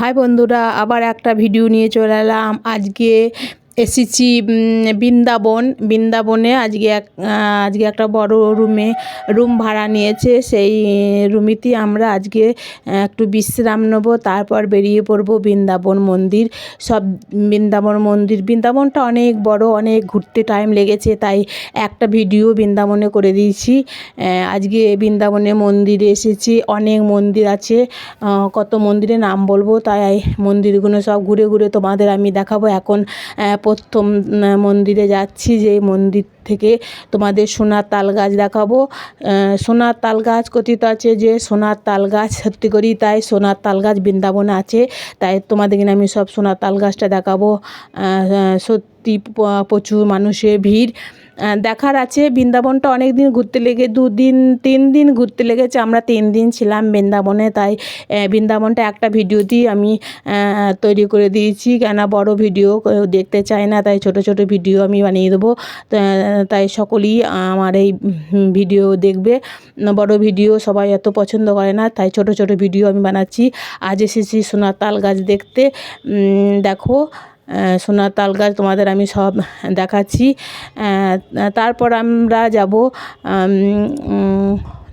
High বন্ধুরা আবার একটা ভিডিও নিয়ে চলে এলাম। আজকে এসেছি বৃন্দাবন। বৃন্দাবনে আজকে এক আজকে একটা বড় রুমে, রুম ভাড়া নিয়েছে। সেই রুমেতেই আমরা আজকে একটু বিশ্রাম নেব, তারপর বেরিয়ে পড়ব বৃন্দাবন মন্দির। সব বৃন্দাবন মন্দির, বৃন্দাবনটা অনেক বড়, অনেক ঘুরতে টাইম লেগেছে, তাই একটা ভিডিও বৃন্দাবনে করে দিয়েছি। আজকে বৃন্দাবনে মন্দিরে এসেছি, অনেক মন্দির আছে। কত মন্দিরের নাম বলব, তাই মন্দিরগুলো সব ঘুরে ঘুরে তোমাদের আমি দেখাবো। এখন প্রথম মন্দিরে যাচ্ছি, যে মন্দির থেকে তোমাদের সোনার তাল গাছ দেখাবো। সোনার তাল গাছ কথিত আছে যে সোনার তাল গাছ, সত্যি করি তাই সোনার তাল গাছ বৃন্দাবনে আছে। তাই তোমাদেরকে আমি সব সোনার তাল গাছটা দেখাবো। সত্যি প্রচুর মানুষের ভিড়। দেখার আছে। বৃন্দাবনটা অনেক দিন ঘুরতে লেগে, দুদিন তিন দিন ঘুরতে লেগেছে। আমরা তিন দিন ছিলাম বৃন্দাবনে, তাই বৃন্দাবনটা একটা ভিডিও দিয়ে আমি তৈরি করে দিয়েছি। কেন বড় ভিডিও দেখতে চায় না, তাই ছোট ছোট ভিডিও আমি বানিয়ে দেবো। তাই সকলেই আমার এই ভিডিও দেখবে। বড় ভিডিও সবাই এত পছন্দ করে না, তাই ছোট ছোট ভিডিও আমি বানাচ্ছি। আজ এসেছি সোনার তাল গাছ দেখতে। দেখো সোনার তাল গাছ তোমাদের আমি সব দেখাচ্ছি। তারপর আমরা যাব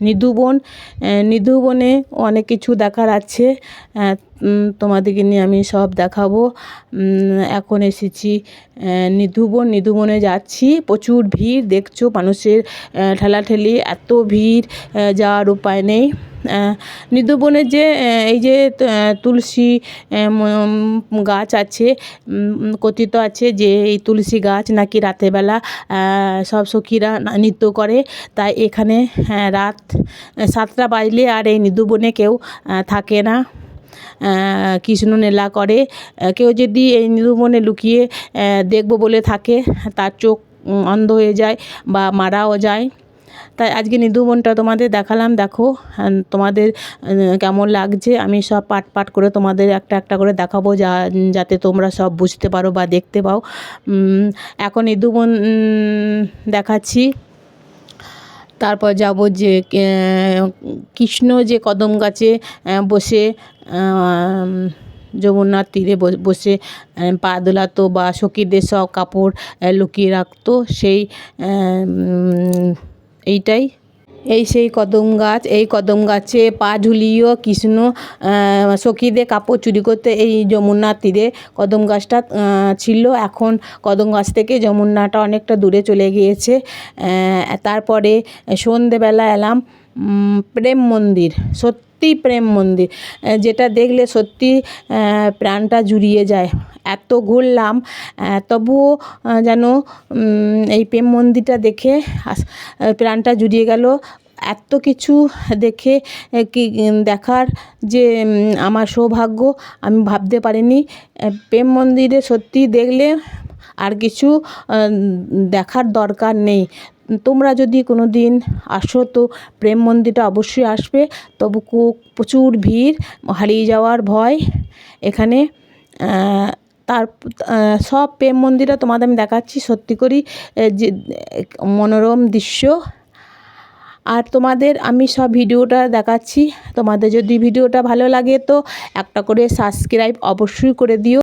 নিধুবন নিধুবনে অনেক কিছু দেখার আছে। তোমাদেরকে নিয়ে আমি সব দেখাবো। এখন এসেছি নিধুবন নিধুবনে যাচ্ছি। প্রচুর ভিড়, দেখছ মানুষের ঠেলাঠেলি। এত ভিড় যাওয়ার উপায় নেই। আহ, নিধুবনে যে এই যে তুলসী গাছ আছে কথিত আছে যে এই তুলসী গাছ নাকি রাতেরবেলা সব সখীরা নৃত্য করে। তাই এখানে রাত সাতটা বাজলে আর এই নিধুবনে কেউ থাকে না। কৃষ্ণ নেলা করে। কেউ যদি এই নিধুবনে লুকিয়ে দেখব বলে থাকে তার চোখ অন্ধ হয়ে যায় বা মারাও যায়। তাই আজকে নিধুবনটা তোমাদের দেখালাম দেখো তোমাদের কেমন লাগছে। আমি সব পাট পাট করে তোমাদের একটা একটা করে দেখাবো যা যাতে তোমরা সব বুঝতে পারো বা দেখতে পাও। এখন নিধুবন উম, দেখাচ্ছি। তারপর যাব যে কৃষ্ণ যে কদম গাছে বসে যমুনার তীরে বসে পা দোলাতো বা সখীদের সব কাপড় লুকিয়ে রাখতো। সেই এইটাই? এই সেই কদম গাছ, এই কদম গাছে পা ঝুলিয়েও কৃষ্ণ সখীদের কাপড় চুরি করতে এই যমুনার তীরে কদম গাছটা ছিল। এখন কদম গাছ থেকে যমুনাটা অনেকটা দূরে চলে গিয়েছে। তারপরে সন্ধেবেলা এলাম। প্রেম মন্দির সত্যি প্রেম মন্দির। যেটা দেখলে সত্যি প্রাণটা জুড়িয়ে যায়। এত ঘুরলাম তবুও যেন এই প্রেম মন্দিরটা দেখে প্রাণটা জুড়িয়ে গেল। এত কিছু দেখে কি, দেখার যে আমার সৌভাগ্য, আমি ভাবতে পারিনি। প্রেম মন্দিরে সত্যি দেখলে আর কিছু দেখার দরকার নেই। তোমরা যদি কোনো দিন আসো তো প্রেম মন্দিরটা অবশ্যই আসবে। তবু প্রচুর ভিড় হারিয়ে যাওয়ার ভয়। এখানে তার সব প্রেম মন্দিরে তোমাদের আমি দেখাচ্ছি। সত্যি আহ, যে মনোরম দৃশ্য। আর তোমাদের আমি সব ভিডিওটা দেখাচ্ছি। তোমাদের যদি ভিডিওটা ভালো লাগে তো একটা করে সাবস্ক্রাইব অবশ্যই করে দিও।